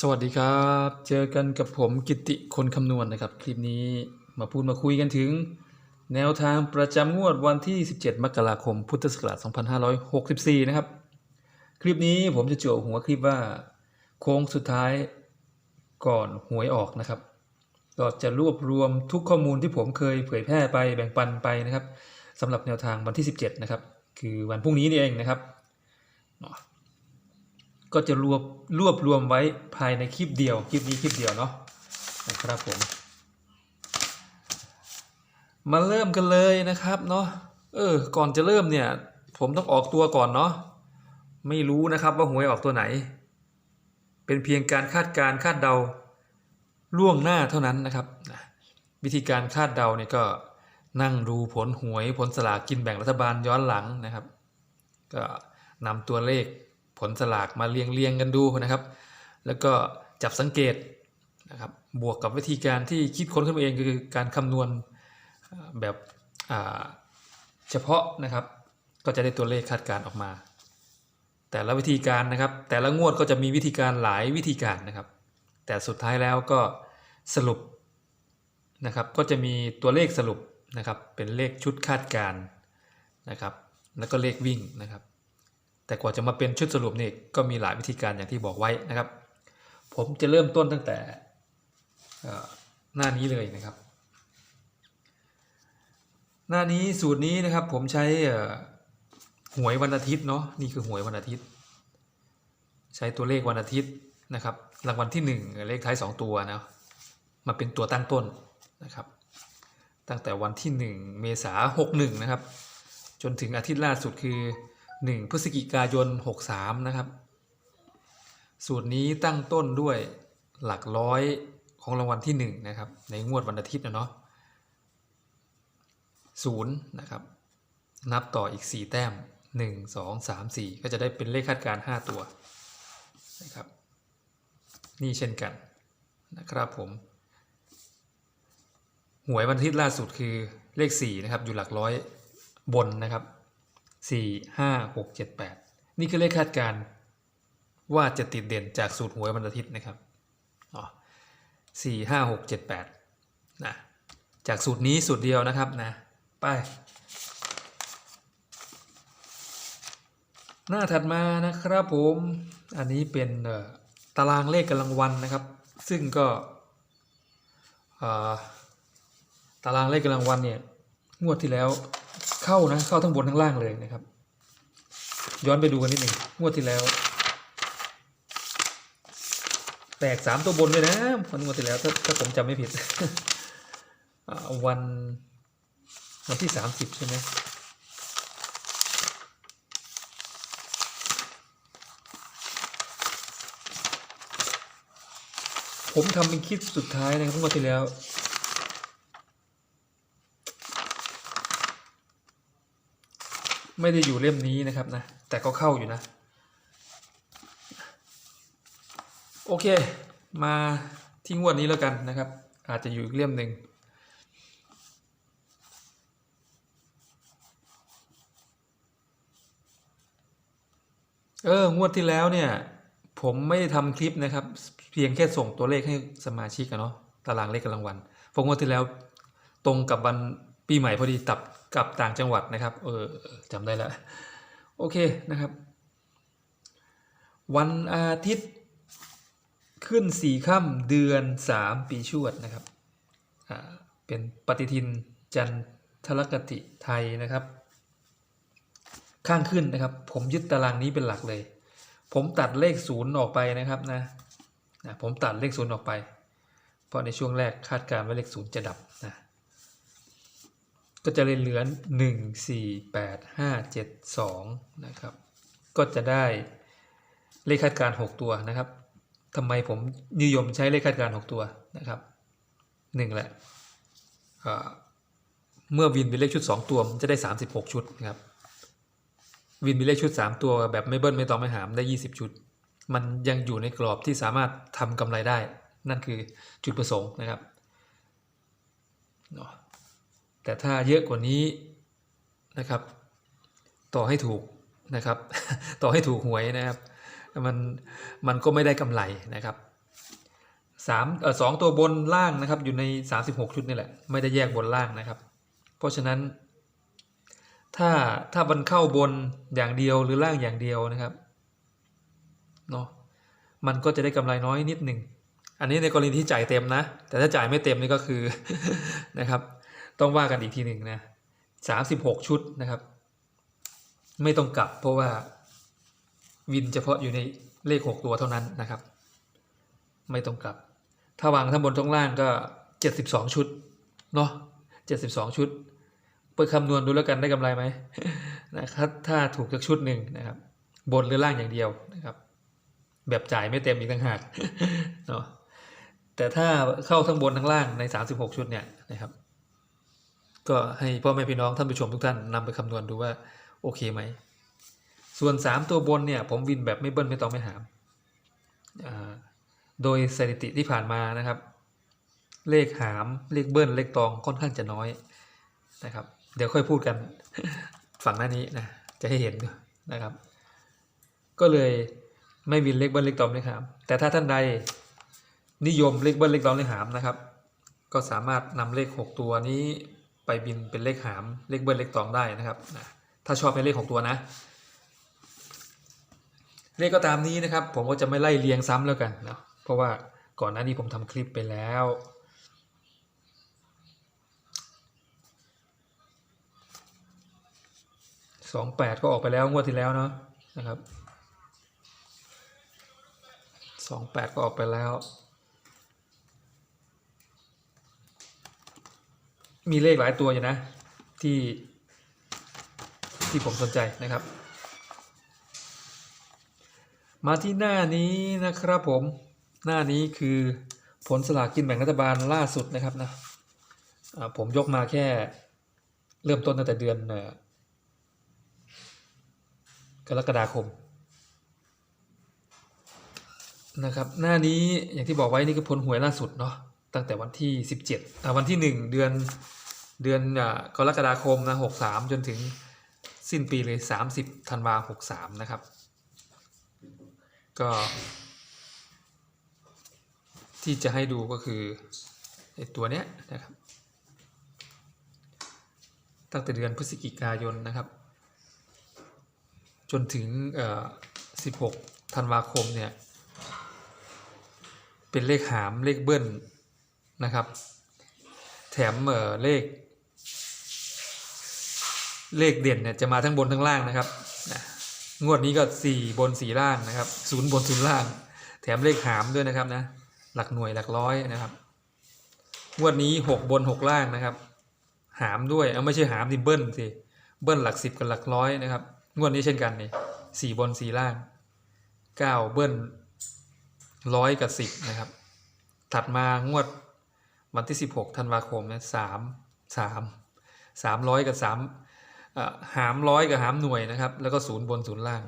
สวัสดีครับ เจอกันกับผมกิติคนคำนวณนะครับ คลิปนี้มาพูดมาคุยกันถึง แนวทางประจำงวดวันที่ 17 มกราคม พุทธศักราช2564 นะครับ คลิปนี้ผมจะโจหัวคลิปว่า โค้งสุดท้ายก่อนหวยออกนะครับ ก็จะรวบรวมทุกข้อมูลที่ผมเคยเผยแพร่ไปแบ่งปันไปนะครับสำหรับแนวทางวันที่ 17 นะครับ คือวันพรุ่งนี้นี่เองนะครับ ก็จะรวบรวบรวมไว้ภายในคลิปเดียว คลิปนี้คลิปเดียวเนาะนะครับผม มาเริ่มกันเลยนะครับเนาะเออ ก่อนจะเริ่มเนี่ย ผมต้องออกตัวก่อนเนาะไม่รู้นะครับว่าหวยออกตัวไหน เป็นเพียงการคาดการคาดเดาล่วงหน้าเท่านั้นนะครับ วิธีการคาดเดาเนี่ยก็นั่งดูผลหวยผลสลากกินแบ่งรัฐบาลย้อนหลังนะครับ ก็นำตัวเลข ผลสลากมาเรียงเรียงกันดูนะครับ แล้วก็จับสังเกตนะครับบวกกับวิธีการที่คิดค้นขึ้นมาเองคือการคำนวณแบบเฉพาะนะครับ ก็จะได้ตัวเลขคาดการ์ออกมา แต่ละวิธีการนะครับ แต่ละงวดก็จะมีวิธีการหลายวิธีการนะครับ แต่สุดท้ายแล้วก็สรุปนะครับก็จะมีตัวเลขสรุปนะครับเป็นเลขชุดคาดการ์นะครับ แล้วก็เลขวิ่งนะครับ แต่กว่าจะมาเป็นชุดสรุปนี่ก็มีหลายวิธีการอย่างที่บอกไว้นะครับ ผมจะเริ่มต้นตั้งแต่หน้านี้เลยนะครับ หน้านี้สูตรนี้นะครับผมใช้หวยวันอาทิตย์เนาะนี่คือหวยวันอาทิตย์ ใช้ตัวเลขวันอาทิตย์นะครับรางวัลที่หนึ่งเลขท้ายสองตัวนะมาเป็นตัวตั้งต้นนะครับ ตั้งแต่วันที่หนึ่งเมษาหกหนึ่งนะครับ จนถึงอาทิตย์ล่าสุดคือ 1 พฤศจิกายน 63 นะครับ สูตรนี้ตั้งต้นด้วยหลักร้อยของรางวัลที่ 1 นะครับ ในงวดวันอาทิตย์นะเนาะศูนย์นะครับ นับต่ออีก 4 แต้ม 1 2 3 4 ก็จะได้เป็นเลขคาดการ 5 ตัวนะครับ นี่เช่นกันนะครับผม หวยวันอาทิตย์ล่าสุดคือเลข 4 นะครับ อยู่หลักร้อยบนนะครับ สี่ห้าหกเจ็ดแปดนี่คือเลขคาดการณ์ว่าจะติดเด่นจากสูตรหวยวันอาทิตย์นะครับสี่ห้าหกเจ็ดแปดนะจากสูตรนี้สูตรเดียวนะครับนะไป หน้าถัดมานะครับผมอันนี้เป็นตารางเลขกำลังวันนะครับ ซึ่งก็ตารางเลขกำลังวันเนี่ยงวดที่แล้ว เข้านะเข้าทั้งบนทั้งล่างเลยนะครับ ย้อนไปดูกันนิดหนึ่งงวดที่แล้ว แตกสามตัวบนเลยนะวันงวดที่แล้วถ้าถ้าผมจำไม่ผิดวันวันที่สามสิบใช่ไหมผมทำเป็นคลิปสุดท้ายนะครับงวดที่แล้ว ไม่ได้อยู่เล่มนี้นะครับนะ แต่ก็เข้าอยู่นะ โอเค มาที่งวดนี้แล้วกันนะครับ อาจจะอยู่อีกเล่มหนึ่งเอองวดที่แล้วเนี่ย ผมไม่ได้ทำคลิปนะครับ เพียงแค่ส่งตัวเลขให้สมาชิกอะเนาะตารางเลขกำลังวันเพงวดที่แล้ว ตรงกับวันปีใหม่พอดีตับ กับต่างจังหวัดนะครับ เออจำได้แล้วโอเคนะครับ วันอาทิตย์ขึ้นสี่ค่ำเดือนสามปีชวดนะครับอ่าเป็นปฏิทินจันทรคติไทยนะครับ ข้างขึ้นนะครับ ผมยึดตารางนี้เป็นหลักเลย ผมตัดเลขศูนย์ออกไปนะครับนะนะผมตัดเลขศูนย์ออกไป เพราะในช่วงแรกคาดการณ์ว่าเลขศูนย์จะดับนะ ก็จะเลยเหลือหนึ่งสี่แปดห้าเจ็ดสองนะครับ ก็จะได้เลขคาดการณ์หกตัวนะครับทำไมผมนิยมใช้เลขคาดการณ์หกตัวนะครับหนึ่งแหละเมื่อวินเป็นเลขชุดสองตัวมันจะได้สามสิบหกชุดนะครับวินมีเลขชุดสามตัวแบบไม่เบิ้ลไม่ตองไม่หามได้ยี่สิบชุด มันยังอยู่ในกรอบที่สามารถทำกำไรได้ นั่นคือจุดประสงค์นะครับเนาะ แต่ถ้าเยอะกว่านี้นะครับ ต่อให้ถูกนะครับ ต่อให้ถูกหวยนะครับมันมันก็ไม่ได้กำไรนะครับสามเออสองตัวบนล่างนะครับ อยู่ในสามสิบหกชุดนี่แหละ ไม่ได้แยกบนล่างนะครับ เพราะฉะนั้น ถ้าถ้ามันเข้าบนอย่างเดียวหรือล่างอย่างเดียวนะครับเนาะมันก็จะได้กำไรน้อยนิดหนึ่ง อันนี้ในกรณีที่จ่ายเต็มนะ แต่ถ้าจ่ายไม่เต็มนี่ก็คือนะครับ ต้องว่ากันอีกทีหนึ่งนะสามสิบหกชุดนะครับ ไม่ต้องกลับเพราะว่าวินเฉพาะอยู่ในเลขหกตัวเท่านั้นนะครับ ไม่ต้องกลับ ถ้าวางทั้งบนทั้งล่างก็เจ็ดสิบสองชุดเนาะเจ็ดสิบสองชุดไปคำนวณดูแล้วกันได้กำไรไหมนะครับถ้าถูกจากชุดหนึ่งนะครับ บนหรือล่างอย่างเดียวนะครับ แบบจ่ายไม่เต็มอีกต่างหากเนาะแต่ถ้าเข้าทั้งบนทั้งล่างใน 36 ชุดเนี่ยนะครับ ก็ให้พ่อแม่พี่น้องท่านผู้ชมทุกท่านนำไปคำนวณดูว่าโอเคไหม ส่วน 3 ตัวบนเนี่ยผมวินแบบไม่เบิ้ลไม่ตองไม่หามโดยสถิติที่ผ่านมานะครับ เลขหามเลขเบิ้ลเลขตองค่อนข้างจะน้อยนะครับ เดี๋ยวค่อยพูดกันฝั่งหน้านี้นะจะให้เห็นนะครับ ก็เลยไม่วินเลขเบิ้ลเลขตองเลขหาม แต่ถ้าท่านใดนิยมเลขเบิ้ลเลขตองเลขหามนะครับ ก็สามารถนำเลข 6 ตัวนี้ ไปบินเป็นเลขหามเลขเบิ้ลเลขตองได้นะครับนะถ้าชอบเป็นเลข6ตัวนะ เลขก็ตามนี้นะครับ ผมก็จะไม่ไล่เรียงซ้ำแล้วกันนะเพราะว่าก่อนหน้านี้ผมทำคลิปไปแล้ว สองแปดก็ออกไปแล้วงวดที่แล้วเนาะนะครับสองแปดก็ออกไปแล้ว มีเลขหลายตัวอยู่นะ ที่ที่ผมสนใจนะครับ มาที่หน้านี้นะครับผมหน้านี้คือผลสลากกินแบ่งรัฐบาลล่าสุดนะครับนะผมยกมาแค่เริ่มต้นตั้งแต่เดือนกรกฎาคมนะครับ หน้านี้อย่างที่บอกไว้นี่คือผลหวยล่าสุดเนาะ ตั้งแต่วันที่ 17อ่าวันที่ 1 เดือนเดือนอ่ากรกฎาคมนะ63 จนถึงสิ้นปีเลย 30ธันวา63 นะครับ ก็ที่จะให้ดูก็คือไอตัวเนี้ยนะครับ ตั้งแต่เดือนพฤศจิกายนนะครับ จนถึงเอ่อ16ธันวาคมเนี่ย เป็นเลขหามเลขเบิ้ล นะครับ แถมเอ่อเลข เลขเด่นเนี่ยจะมาทั้งบนทั้งล่างนะครับนะงวดนี้ก็สี่บนสี่ล่างนะครับศูนย์บนศูนย์ล่าง แถมเลขหามด้วยนะครับนะหลักหน่วยหลักร้อยนะครับ งวดนี้หกบนหกล่างนะครับ หามด้วยเอาไม่ใช่หามดิเบิ้ลสิเบิ้ลหลักสิบกับหลักร้อยนะครับ งวดนี้เช่นกันนี่สี่บนสี่ล่างเก้าเบิ้ลร้อยกับสิบนะครับ ถัดมางวด วันที่สิบหกธันวาคมนะสามสามสามร้อยกับสามหามร้อยกับหามหน่วยนะครับ แล้วก็ศูนย์บนศูนย์ล่าง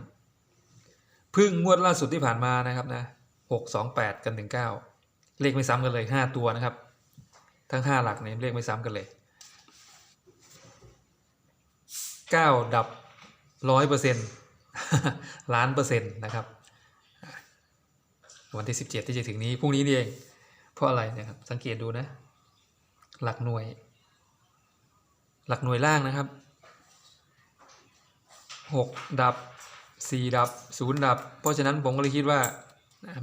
พึ่งงวดล่าสุดที่ผ่านมานะครับนะหกสองแปดกันถึงเก้าเลขไม่ซ้ำกันเลยห้าตัวนะครับ ทั้งห้าหลักเนี่ยเลขไม่ซ้ำกันเลยเก้าดับร้อยเปอร์เซ็นต์ล้านเปอร์เซ็นต์นะครับ วันที่สิบเจ็ดที่จะถึงนี้พรุ่งนี้นี่เอง เพราะอะไรเนะครับ สังเกตดูนะ หลักหน่วย หลักหน่วยล่างนะครับหกดับสี่ดับศูนย์ดับ เพราะฉะนั้นผมก็เลยคิดว่า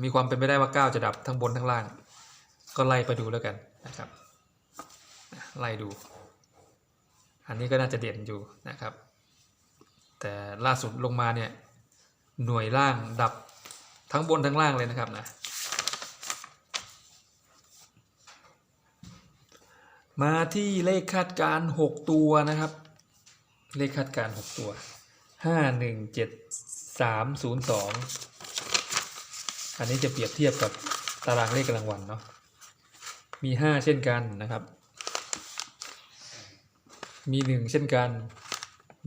มีความเป็นไปได้ว่าเก้าจะดับทั้งบนทั้งล่าง ก็ไล่ไปดูแล้วกันนะครับ ไล่ดู อันนี้ก็น่าจะเด่นอยู่นะครับ แต่ล่าสุดลงมาเนี่ยหน่วยล่างดับทั้งบนทั้งล่างเลยนะครับนะ มาที่เลขคาดการณ์6ตัวนะครับ เลขคาดการณ์6ตัว5 1 7 3 0 2อันนี้จะเปรียบเทียบกับตารางเลขรางวัลเนาะมี5เช่นกันนะครับ มี1เช่นกัน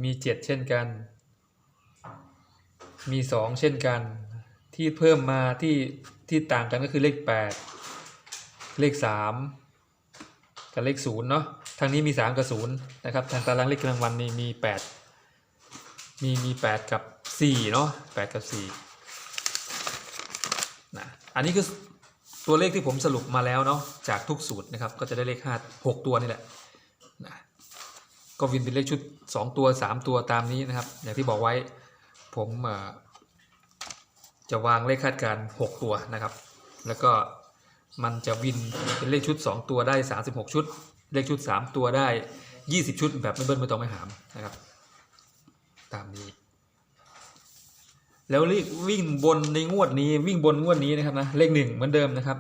มี7เช่นกัน มี2เช่นกัน ที่เพิ่มมาที่ที่ต่างกันก็คือเลข8เลข3 กับเลข0เนาะทางนี้มี3กับ0นะครับทางตารางเลขรางวัลนี่มี8มีมี8กับ4เนาะ8กับ4นะอันนี้คือตัวเลขที่ผมสรุปมาแล้วเนาะจากทุกสูตรนะครับก็จะได้เลขห้าหกตัวนี่แหละนะก็วินเป็นเลขชุดสองตัวสามตัวตามนี้นะครับ อย่างที่บอกไว้ผมจะวางเลขคาดการณ์หกตัวนะครับ แล้วก็ มันจะวินเป็นเลขชุด 2 ตัวได้ 36 ชุด เลขชุด 3 ตัวได้ 20 ชุด แบบไม่เบิ้ลไม่ต้องไม่หามนะครับ ตามนี้ แล้วเลขวิ่งบนในงวดนี้วิ่งบนงวดนี้นะครับนะเลขหนึ่งเหมือนเดิมนะครับ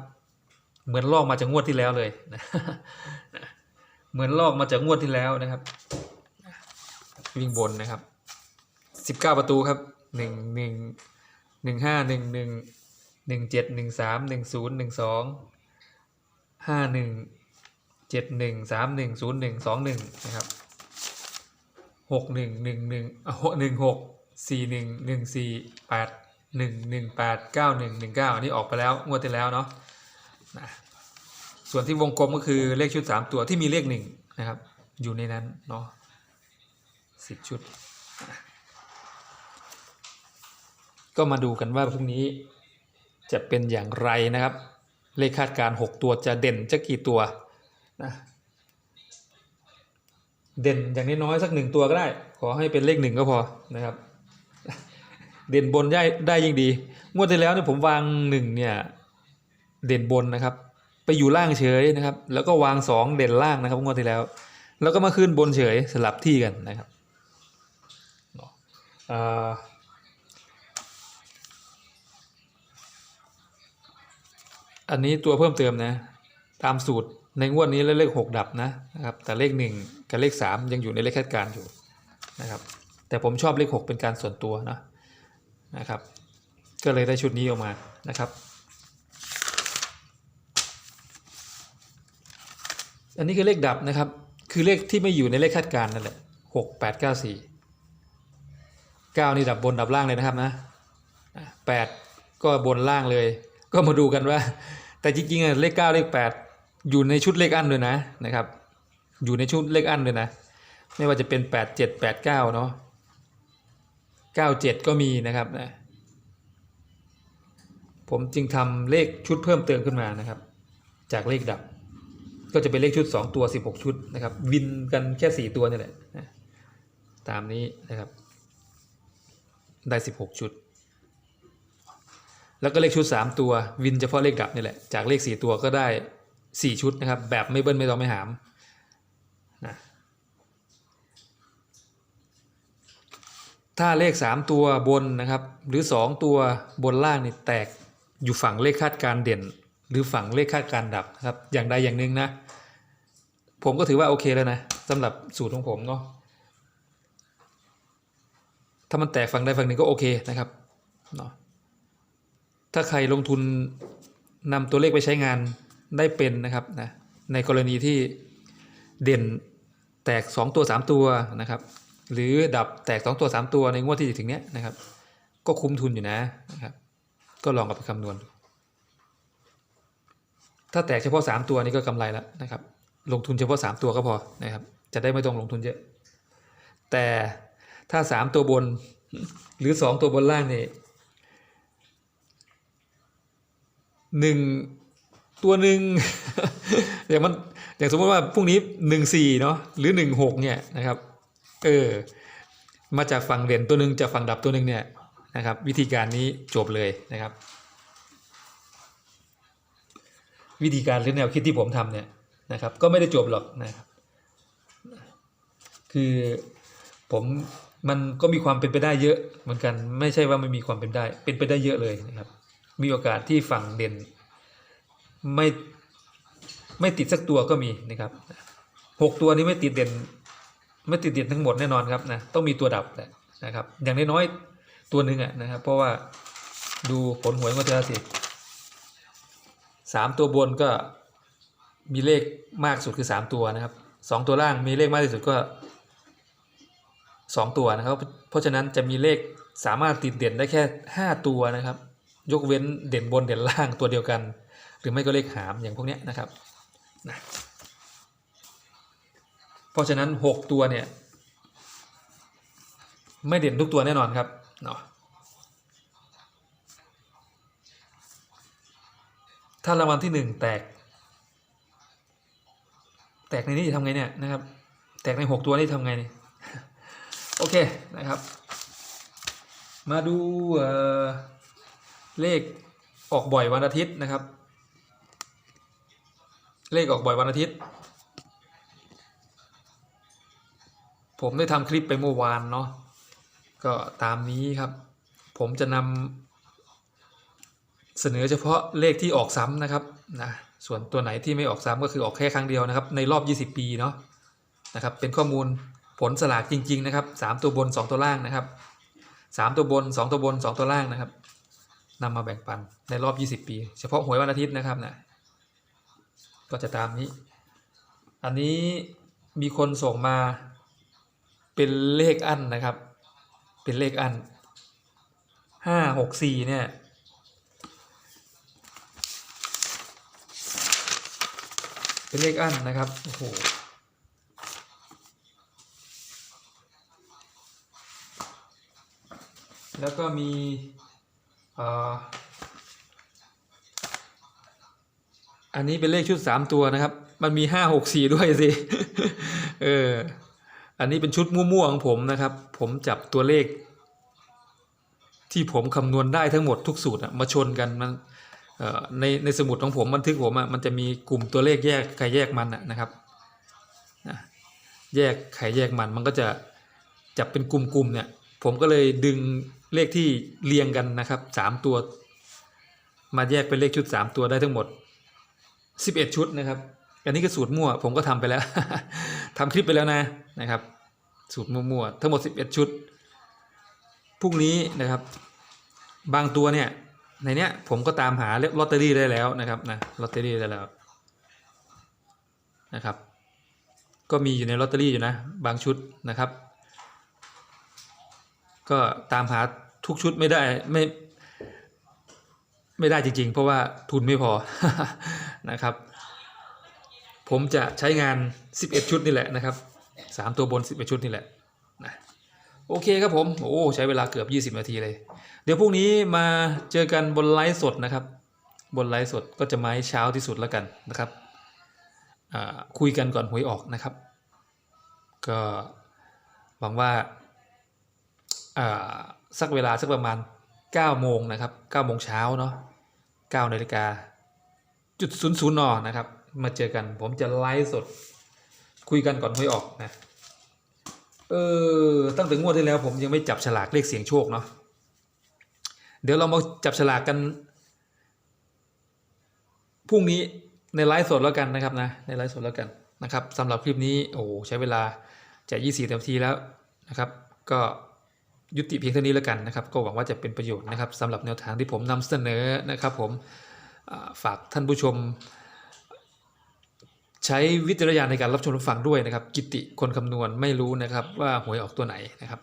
เหมือนลอกมาจากงวดที่แล้วเลยนะเหมือนลอกมาจากงวดที่แล้วนะครับ วิ่งบนนะครับ 19 ประตูครับหนึ่งหนึ่ง หนึ่งเจ็ดหนึ่งสามหนึ่งศูนย์หนึ่งสองห้าหนึ่งเจ็ดหนึ่งสามหนึ่งศูนย์หนึ่งสองหนึ่งนะครับหกหนึ่งหนึ่งหนึ่งหกหนึ่งหกสี่หนึ่งหนึ่งสี่แปดหนึ่งหนึ่งแปดเก้าหนึ่งหนึ่งเก้าอันนี้ออกไปแล้วงวดที่แล้วเนาะนะส่วนที่วงกลมก็คือเลขชุดสามตัวที่มีเลขหนึ่งนะครับ อยู่ในนั้นเนาะสิบชุด ก็มาดูกันว่าพรุ่งนี้ จะเป็นอย่างไรนะครับ เลขคาดการ 6 ตัวจะเด่นจะกี่ตัวนะเด่นอย่างน้อยๆสักหนึ่งตัวก็ได้ ขอให้เป็นเลขหนึ่งก็พอนะครับ เด่นบนได้ได้ยิ่งดี งวดที่แล้วเนี่ยผมวางหนึ่งเนี่ยเด่นบนนะครับ ไปอยู่ล่างเฉยนะครับ แล้วก็วางสองเด่นล่างนะครับงวดที่แล้ว แล้วก็มาขึ้นบนเฉยสลับที่กันนะครับ อันนี้ตัวเพิ่มเติมนะ ตามสูตรในงวดนี้เลขหกดับนะนะครับ แต่เลขหนึ่งกับเลขสามยังอยู่ในเลขคาดการอยู่นะครับ แต่ผมชอบเลขหกเป็นการส่วนตัวนะนะครับ ก็เลยได้ชุดนี้ออกมานะครับ อันนี้คือเลขดับนะครับ คือเลขที่ไม่อยู่ในเลขคาดการนั่นแหละหกแปดเก้าสี่เก้านี่ดับบนดับล่างเลยนะครับนะแปดก็บนล่างเลย ก็มาดูกันว่า แต่จริงๆเลขเก้าเลขแปดอยู่ในชุดเลขอันด้วยนะนะครับ อยู่ในชุดเลขอันด้วยนะ ไม่ว่าจะเป็นแปดเจ็ดแปดเก้าเนาะเก้าเจ็ดก็มีนะครับนะผมจึงทำเลขชุดเพิ่มเติมขึ้นมานะครับ จากเลขดับ ก็จะเป็นเลขชุด 2 ตัว 16 ชุดนะครับ วินกันแค่ 4 ตัวนี่แหละนะตามนี้นะครับ ได้ 16 ชุด แล้วก็เลขชุด 3 ตัววินเฉพาะเลขดับนี่แหละจากเลข 4 ตัวก็ได้ 4 ชุดนะครับ แบบไม่เบิ้ลไม่ต้องไม่หามนะถ้าเลข 3 ตัวบนนะครับ หรือ 2 ตัวบนล่างนี่แตกอยู่ฝั่งเลขคาดการเด่น หรือฝั่งเลขคาดการดับครับอย่างใดอย่างหนึ่งนะผมก็ถือว่าโอเคแล้วนะสำหรับสูตรของผมเนาะถ้ามันแตกฝั่งใดฝั่งหนึ่งก็โอเคนะครับเนาะ ถ้าใครลงทุนนำตัวเลขไปใช้งานได้เป็นนะครับนะในกรณีที่เด่นแตก 2 ตัว 3 ตัวนะครับ หรือดับแตก 2 ตัว 3 ตัวในงวดที่จะถึงเนี้ยนะครับ ก็คุ้มทุนอยู่นะนะครับ ก็ลองเอาไปคำนวณดูถ้าแตกเฉพาะ 3 ตัวนี้ก็กำไรแล้วนะครับ ลงทุนเฉพาะ 3 ตัวก็พอนะครับ จะได้ไม่ต้องลงทุนเยอะ แต่ถ้า 3 ตัวบนหรือ 2 ตัวบนล่างนี่ หนึ่งตัวหนึ่งอย่างมันอย่างสมมติว่าพรุ่งนี้หนึ่งสี่เนาะหรือหนึ่งหกเนี่ยนะครับเออมาจากฝั่งเด่นตัวหนึ่งจากฝั่งดับตัวหนึ่งเนี่ยนะครับ วิธีการนี้จบเลยนะครับ วิธีการหรือแนวคิดที่ผมทำเนี่ยนะครับ ก็ไม่ได้จบหรอกนะครับ คือผมมันก็มีความเป็นไปได้เยอะเหมือนกัน ไม่ใช่ว่าไม่มีความเป็นได้ เป็นไปได้เยอะเลยนะครับ มีโอกาสที่ฝั่งเด่นไม่ไม่ติดสักตัวก็มีนะครับหกตัวนี้ไม่ติดเด่น ไม่ติดเด่นทั้งหมดแน่นอนครับนะต้องมีตัวดับแหละนะครับ อย่างน้อยๆตัวหนึ่งอะนะครับ เพราะว่าดูผลหวยงวดที่แล้วสิสามตัวบนก็มีเลขมากสุดคือสามตัวนะครับสองตัวล่างมีเลขมากที่สุดก็สองตัวนะครับ เพราะฉะนั้นจะมีเลขสามารถติดเด่นได้แค่ห้าตัวนะครับ ยกเว้นเด่นบนเด่นล่างตัวเดียวกัน หรือไม่ก็เลขหามอย่างพวกนี้นะครับนะเพราะฉะนั้นหกตัวเนี่ย ไม่เด่นทุกตัวแน่นอนครับเนาะถ้ารางวัลที่หนึ่งแตก แตกในนี้ทำไงเนี่ยนะครับ แตกในหกตัวนี่ทำไงนี่โอเคนะครับ มาดูเอ่อ เลขออกบ่อยวันอาทิตย์นะครับ เลขออกบ่อยวันอาทิตย์ ผมได้ทำคลิปไปเมื่อวานเนาะก็ตามนี้ครับ ผมจะนำเสนอเฉพาะเลขที่ออกซ้ำนะครับนะส่วนตัวไหนที่ไม่ออกซ้ำก็คือออกแค่ครั้งเดียวนะครับ ในรอบ 20 ปีเนาะนะครับ เป็นข้อมูลผลสลากจริง ๆ นะครับ 3 ตัวบน 2 ตัวล่างนะครับ 3 ตัวบน 2 ตัวบน 2 ตัวล่างนะครับ นำมาแบ่งปันในรอบ 20 ปี เฉพาะหวยวันอาทิตย์นะครับนะก็จะตามนี้ อันนี้มีคนส่งมาเป็นเลขอันนะครับ เป็นเลขอันห้าหกสี่เนี่ยเป็นเลขอันนะครับโอ้โหแล้วก็มี อันนี้เป็นเลขชุดสามตัวนะครับ มันมีห้าหกสี่ด้วยสิ เออ อันนี้เป็นชุดมั่วๆของผมนะครับ ผมจับตัวเลข ที่ผมคำนวณได้ทั้งหมดทุกสูตรมาชนกันมันในในสมุดของผมบันทึกผมอะมันจะมีกลุ่มตัวเลขแยกใครแยกมันนะครับแยกไขแยกมันมันก็จะจับเป็นกลุ่มๆเนี่ย ผมก็เลยดึง เลขที่เรียงกันนะครับสามตัว มาแยกเป็นเลขชุดสามตัวได้ทั้งหมดสิบเอ็ดชุดนะครับ อันนี้ก็สูตรมั่ว ผมก็ทำไปแล้วทำคลิปไปแล้วนะนะครับ สูตรมั่วๆทั้งหมดสิบเอ็ดชุดพรุ่งนี้นะครับ บางตัวเนี่ยในเนี้ยผมก็ตามหาลอตเตอรี่ได้แล้วนะครับนะลอตเตอรี่ได้แล้วนะครับ ก็มีอยู่ในลอตเตอรี่อยู่นะ บางชุดนะครับ ก็ตามหาทุกชุดไม่ได้ไม่ไม่ได้จริง ๆ เพราะว่าทุนไม่พอนะครับ ผมจะใช้งาน 11 ชุดนี่แหละนะครับ 3 ตัวบน 11 ชุดนี่แหละนะโอเคครับผม โอ้ใช้เวลาเกือบ 20 นาทีเลย เดี๋ยวพรุ่งนี้มาเจอกันบนไลฟ์สดนะครับ บนไลฟ์สดก็จะมาให้เช้าที่สุดแล้วกันนะครับคุยกันก่อนหวยออกนะครับ ก็หวังว่า สักเวลาสักประมาณ9โมงนะครับ9โมงเช้าเนาะ9นาฬิกาจุดศูนย์ศูนย์นอนะครับ มาเจอกันผมจะไลฟ์สดคุยกันก่อนหวยออกนะเออตั้งแต่งวดที่แล้ว ผมยังไม่จับฉลากเลขเสียงโชคเนาะเดี๋ยวเรามาจับฉลากกันพรุ่งนี้ในไลฟ์สดแล้วกันนะครับนะในไลฟ์สดแล้วกันนะครับสำหรับคลิปนี้โอ้ใช้เวลาจะ 24นาทีแล้วนะครับ ก็ ยุติเพียงเท่านี้แล้วกันนะครับ ก็หวังว่าจะเป็นประโยชน์นะครับสำหรับแนวทางที่ผมนำเสนอนะครับ ผมฝากท่านผู้ชม ใช้วิจารณญาณในการรับชมรับฟังด้วยนะครับ กิติคนคำนวณไม่รู้นะครับ ว่าหวยออกตัวไหนนะครับ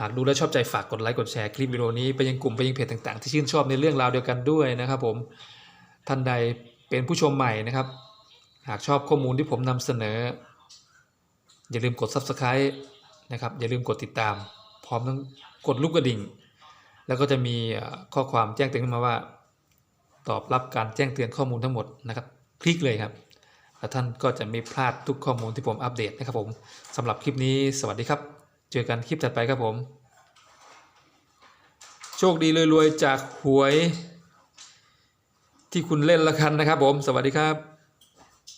หากดูแล้วชอบใจฝากกดไลค์กดแชร์คลิปวิดีโอนี้ไปยังกลุ่มไปยังเพจต่าง ๆ ที่ชื่นชอบในเรื่องราวเดียวกันด้วยนะครับ ผมท่านใดเป็นผู้ชมใหม่นะครับ หากชอบข้อมูลที่ผมนำเสนอ อย่าลืมกด Subscribe นะครับ อย่าลืมกดติดตาม ร้อมทั้งกดลูกกระดิ่ง แล้วก็จะมีข้อความแจ้งเตือนขึ้นมาว่า ตอบรับการแจ้งเตือนข้อมูลทั้งหมดนะครับ คลิกเลยครับแล้วท่านก็จะไม่พลาดทุกข้อมูลที่ผมอัปเดตนะครับผมสำหรับคลิปนี้สวัสดีครับ เจอกันคลิปถัดไปครับผม โชคดีรวยๆจากหวยที่คุณเล่นละกันนะครับผม สวัสดีครับ